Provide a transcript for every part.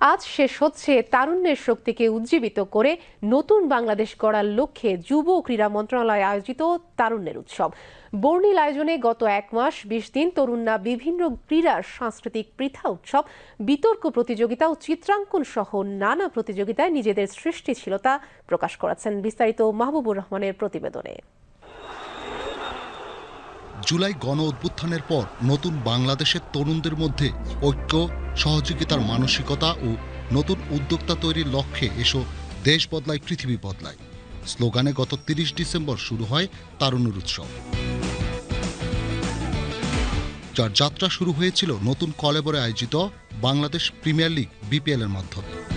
আজ শেষ হচ্ছে তারুণ্যের শক্তিকে উজ্জীবিত করে নতুন বাংলাদেশ গড়ার লক্ষ্যে যুব ক্রীড়া মন্ত্রণালয় আয়োজিত তারুণ্যের উৎসব। বর্ণিল আয়োজনে গত এক মাস বিশ দিন তরুণরা বিভিন্ন ক্রীড়ার সাংস্কৃতিক পৃথা উৎসব, বিতর্ক প্রতিযোগিতা ও চিত্রাঙ্কন সহ নানা প্রতিযোগিতায় নিজেদের সৃষ্টিশীলতা প্রকাশ করেছেন বিস্তারিত মাহবুবুর রহমানের প্রতিবেদনে। জুলাই গণ অভ্যুত্থানের পর নতুন বাংলাদেশের তরুণদের মধ্যে ঐক্য, সহযোগিতার মানসিকতা ও নতুন উদ্যোক্তা তৈরির লক্ষ্যে এসো দেশ বদলায়, পৃথিবী বদলায়। স্লোগানে গত তিরিশ ডিসেম্বর শুরু হয় তারুণ্যের উৎসব। যার যাত্রা শুরু হয়েছিল নতুন কলেবরে আয়োজিত বাংলাদেশ প্রিমিয়ার লিগ বিপিএল এর মাধ্যমে।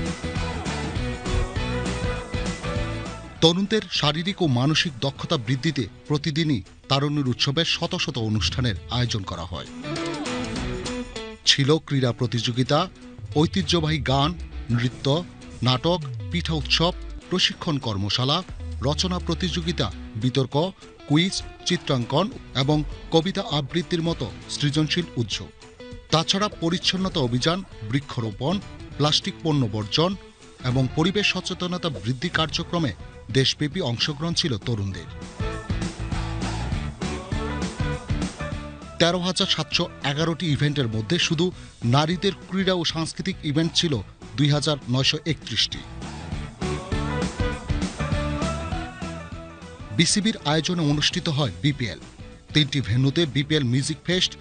তরুণদের শারীরিক ও মানসিক দক্ষতা বৃদ্ধিতে প্রতিদিনই তারুণ্যের উৎসবের শত শত অনুষ্ঠানের আয়োজন করা হয়। ছিল ক্রীড়া প্রতিযোগিতা, ঐতিহ্যবাহী গান, নৃত্য, নাটক, পিঠা উৎসব, প্রশিক্ষণ কর্মশালা, রচনা প্রতিযোগিতা, বিতর্ক, কুইজ, চিত্রাঙ্কন এবং কবিতা আবৃত্তির মতো সৃজনশীল উদ্যোগ তাছাড়া পরিচ্ছন্নতা অভিযান, বৃক্ষরোপণ, প্লাস্টিক পণ্য বর্জন এবং পরিবেশ সচেতনতা বৃদ্ধি কার্যক্রমে দেশব্যাপী অংশগ্রহণ ছিল তরুণদের। তেরো হাজার সাতশো এগারোটি ইভেন্টের মধ্যে শুধু নারীদের ক্রীড়া ও সাংস্কৃতিক ইভেন্ট ছিল দুই হাজার নয়শো একত্রিশটি। বিসিবির আয়োজনে অনুষ্ঠিত হয় বিপিএল। তিনটি ভেন্যুতে বিপিএল মিউজিক ফেস্ট,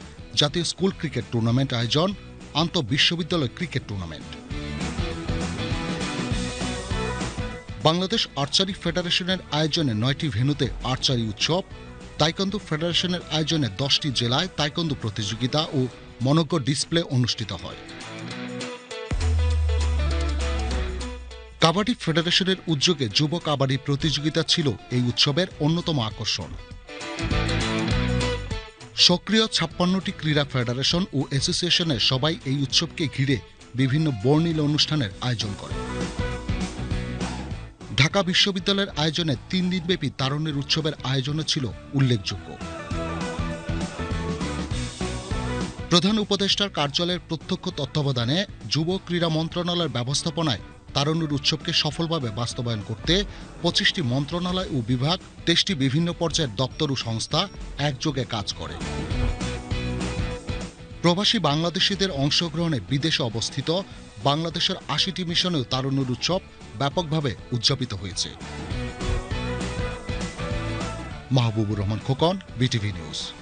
জাতীয় স্কুল ক্রিকেট টুর্নামেন্ট আয়োজন আন্তঃ বিশ্ববিদ্যালয় ক্রিকেট টুর্নামেন্ট। বাংলাদেশ আর্চারি ফেডারেশনের আয়োজনে নয়টি ভেন্যুতে আর্চারি উৎসব, তাইকন্দু ফেডারেশনের আয়োজনে দশটি জেলায় তাইকন্দু প্রতিযোগিতা ও মনজ্ঞ ডিসপ্লে অনুষ্ঠিত হয়। কাবাডি ফেডারেশনের উদ্যোগে যুব কাবাডি প্রতিযোগিতা ছিল এই উৎসবের অন্যতম আকর্ষণ। সক্রিয় ছাপ্পান্নটি ক্রীড়া ফেডারেশন ও অ্যাসোসিয়েশনের সবাই এই উৎসবকে ঘিরে বিভিন্ন বর্ণিল অনুষ্ঠানের আয়োজন করে। ঢাকা বিশ্ববিদ্যালয়ের আয়োজনে তিন দিনব্যাপী তারুণ্যের উৎসবের আয়োজনও ছিল উল্লেখযোগ্য। প্রধান উপদেষ্টার কার্যালয়ের প্রত্যক্ষ তত্ত্বাবধানে যুব ক্রীড়া মন্ত্রণালয়ের ব্যবস্থাপনায় তারুণ্যের উৎসবকে সফলভাবে বাস্তবায়ন করতে পঁচিশটি মন্ত্রণালয় ও বিভাগ, তেইশটি বিভিন্ন পর্যায়ের দপ্তর ও সংস্থা একযোগে কাজ করে। প্রবাসী বাংলাদেশিদের অংশগ্রহণে বিদেশে অবস্থিত বাংলাদেশের আশিটি মিশনেও তারুণ্যের উৎসব ব্যাপকভাবে উদযাপিত হয়েছে। Mahbubur Rahman Khokon, BTV news.